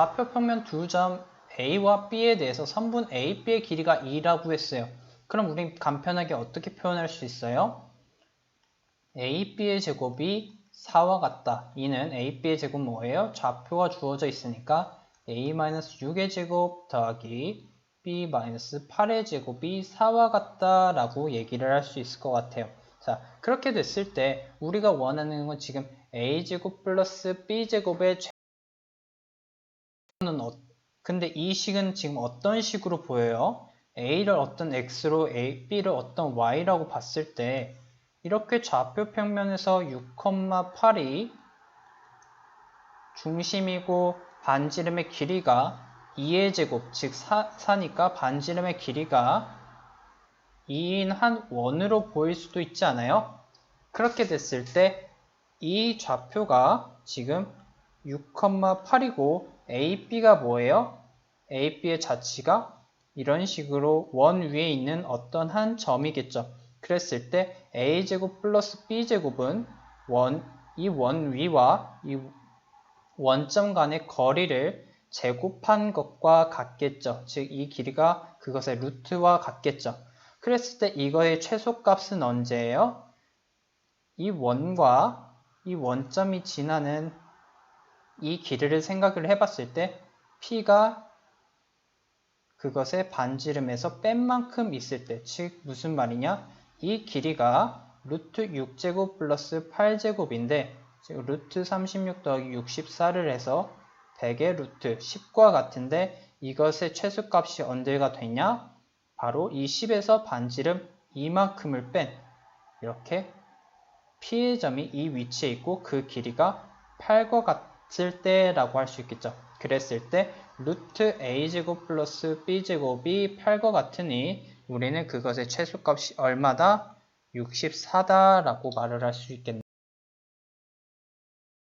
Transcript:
좌표 평면 두 점 A와 B에 대해서 선분 A, B의 길이가 2라고 했어요. 그럼 우린 간편하게 어떻게 표현할 수 있어요? A, B의 제곱이 4와 같다. 이는 A, B의 제곱 뭐예요? 좌표가 주어져 있으니까 A-6의 제곱 더하기 B-8의 제곱이 4와 같다 라고 얘기를 할 수 있을 것 같아요. 자, 그렇게 됐을 때 우리가 원하는 건 지금 A제곱 플러스 B제곱의 어, 근데 이 식은 지금 어떤 식으로 보여요? A를 어떤 X로 A, B를 어떤 Y라고 봤을 때 이렇게 좌표 평면에서 6,8이 중심이고 반지름의 길이가 2의 제곱, 즉 4, 4니까 반지름의 길이가 2인 한 원으로 보일 수도 있지 않아요? 그렇게 됐을 때 이 좌표가 지금 6,8이고 AB가 뭐예요? AB의 자치가 이런 식으로 원 위에 있는 어떤 한 점이겠죠. 그랬을 때 A제곱 플러스 B제곱은 원, 이 원 위와 이 원점 간의 거리를 제곱한 것과 같겠죠. 즉, 이 길이가 그것의 루트와 같겠죠. 그랬을 때 이거의 최소값은 언제예요? 이 원과 이 원점이 지나는 이 길이를 생각을 해봤을 때 P가 그것의 반지름에서 뺀 만큼 있을 때, 즉 무슨 말이냐? 이 길이가 루트 6제곱 플러스 8제곱인데 즉 루트 36 더하기 64를 해서 100의 루트 10과 같은데 이것의 최소값이 언제가 되냐? 바로 이 10에서 반지름 이만큼을 뺀 이렇게 P의 점이 이 위치에 있고 그 길이가 8과 같을 때라고 할 수 있겠죠. 그랬을 때 루트 a제곱 플러스 b제곱이 8과 같으니 우리는 그것의 최소값이 얼마다? 64다라고 말을 할 수 있겠네요.